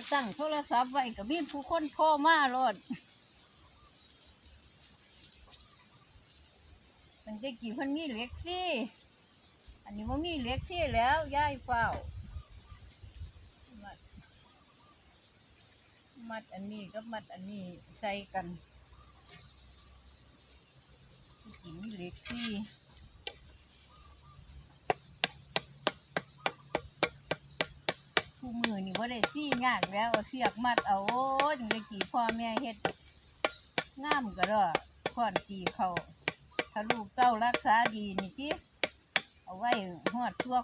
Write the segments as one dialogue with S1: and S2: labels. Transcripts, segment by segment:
S1: ก็ตั้งโทรศัพท์ไว้ก็มีผู้คนโทรมาโลดมันจะกี่คนมีเหล็กสิอันนี้ว่ามีเหล็กสิแล้วย้ายเฝ้ามัดมัดอันนี้กับมัดอันนี้ใส่กันกี่มีเหล็กสิผู้มือนี่ว่า ได้ซี่ยากแล้วเอาเสียกมัดเอาโอ้ยจังได้กี่พ่อแม่เฮ็ดงามก็ดอกค่อนกี่เขาถ้าลูกเต้ารักษาดีนี่ที่เอาไว้หอดทั่ว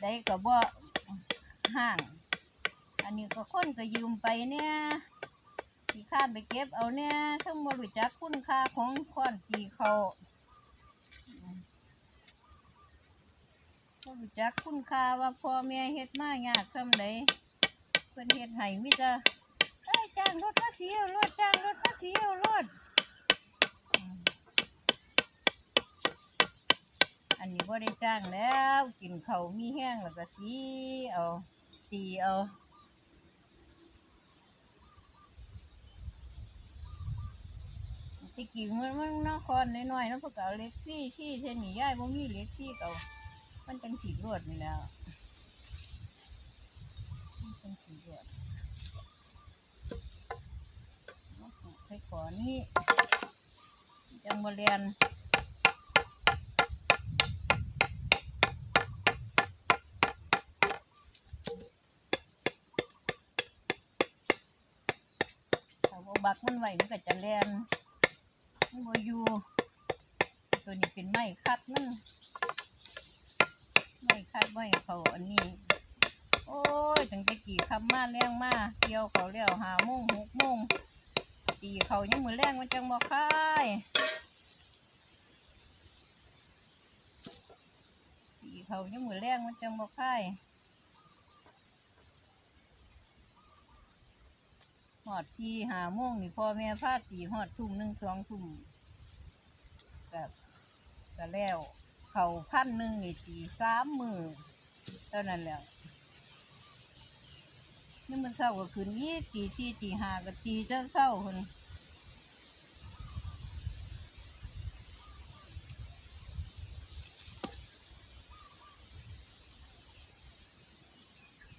S1: ได้ก็บ่ห่าง อันนี้ก็คนก็ยืมไปเนี่ยที่ข้ามไปเก็บเอาเนี่ยทั้งบรู้จักคุณค่าของค้อนกี่เขา รู้จักคุณค่าว่าพ่อแม่เฮ็ดมายากซำใดเพิ่นเฮ็ดให้มิจะเอ้จ้างรถมาเสียวรถจ้างรถมาเสียวรถอันนี้บ่ได้จ้างแล้วกินเขามีแห้งแล้วก็สีเอาสีเอาตะกี้มันมันนครน้อยๆเนาะพวกเอาเล็กซี่ที่เท่านี้ย่ายบ่มีเล็กซี่เก่า มันจังสีรวดนี่แล้วมันจังสีรวดเอาปลูกใส่ขอนี่จังบ่เรียนถ้าว่าบักมันไหวมันก็จะแลนมันบ่อยู่ตัวนี้เป็นไม้คัดมัน ไม้คัดไม้เขาอันนี้ โอ้ยตั้งแต่กี่คำมาแรงมาเกี่ยวเขาแล้วหาโมงหกโมงตีเขายังมือแรงมันจังบ่คายตีเขายังมือแรงมันจังบ่คายหอดทีหาโมงนี่พ่อแม่พาตีหอดทุ่มหนึ่งสองทุ่มกับก็แล้ว เขาพันหนึ่งนี่ตีสามมือเท่านั้นแหล้วนี่มันเศร้าก็คืนยี่ตีสี่ตีห้าก็ตีเจ้าเศร้าคน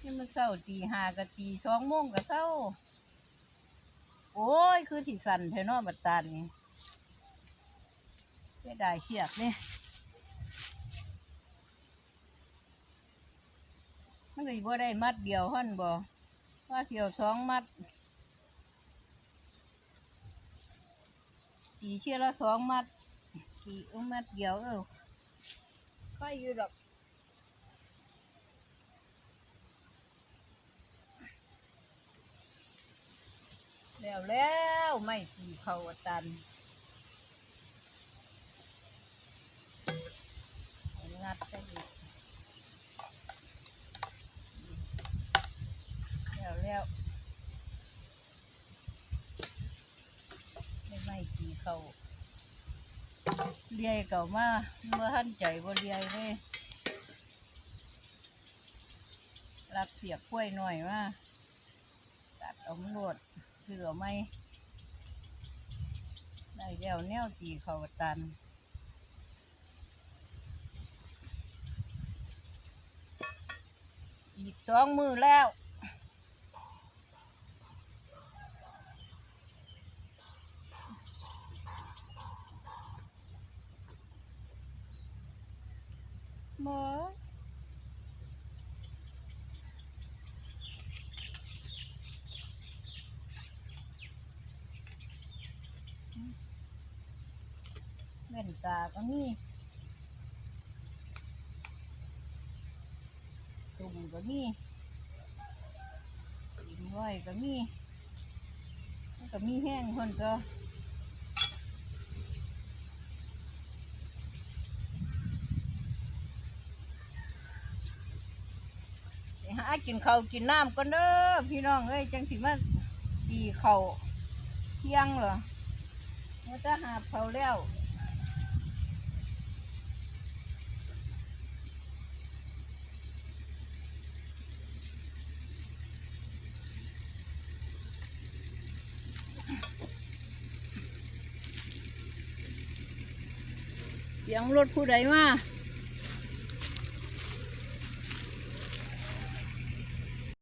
S1: นี่มันเศร้าตีห้าก็ตีสองโมงก็เศร้า โอ้ย คือที่สั่นเทนอบัดตาลนี่เสียดายเชือกเนี่ย มันก็บ่ได้มัดเดียวหั่นบ่ว่าเที่ยวสองมัดสีเชื่อละสองมัดสีอุ้มมัดเดียวเออไปอยู่ดอกแล้วแล้วไม่สีเขาตันงัดกันอีกแล้วแล้ว ไม่ไม่สีเขาเลียเก่ามาเมื่อท่านใจบ่เลียเลยรักเสียบกล้วยหน่อยว่าตัดเอามันรวดเหลือไหมได้แล้วแนวตีเขาตันอีกสองมือแล้ว หมอเล่นตาก็มีตุ่มก็มีกินไว้ก็มีก็มีแห้งคนก็ ไอ้กินเขากินน้ำก่อนเด้อพี่น้องเอ้ยจังสิมาตีเขาเที่ยงเหรอมันจะหาเขาแล้วเสียงรถผู้ใดมา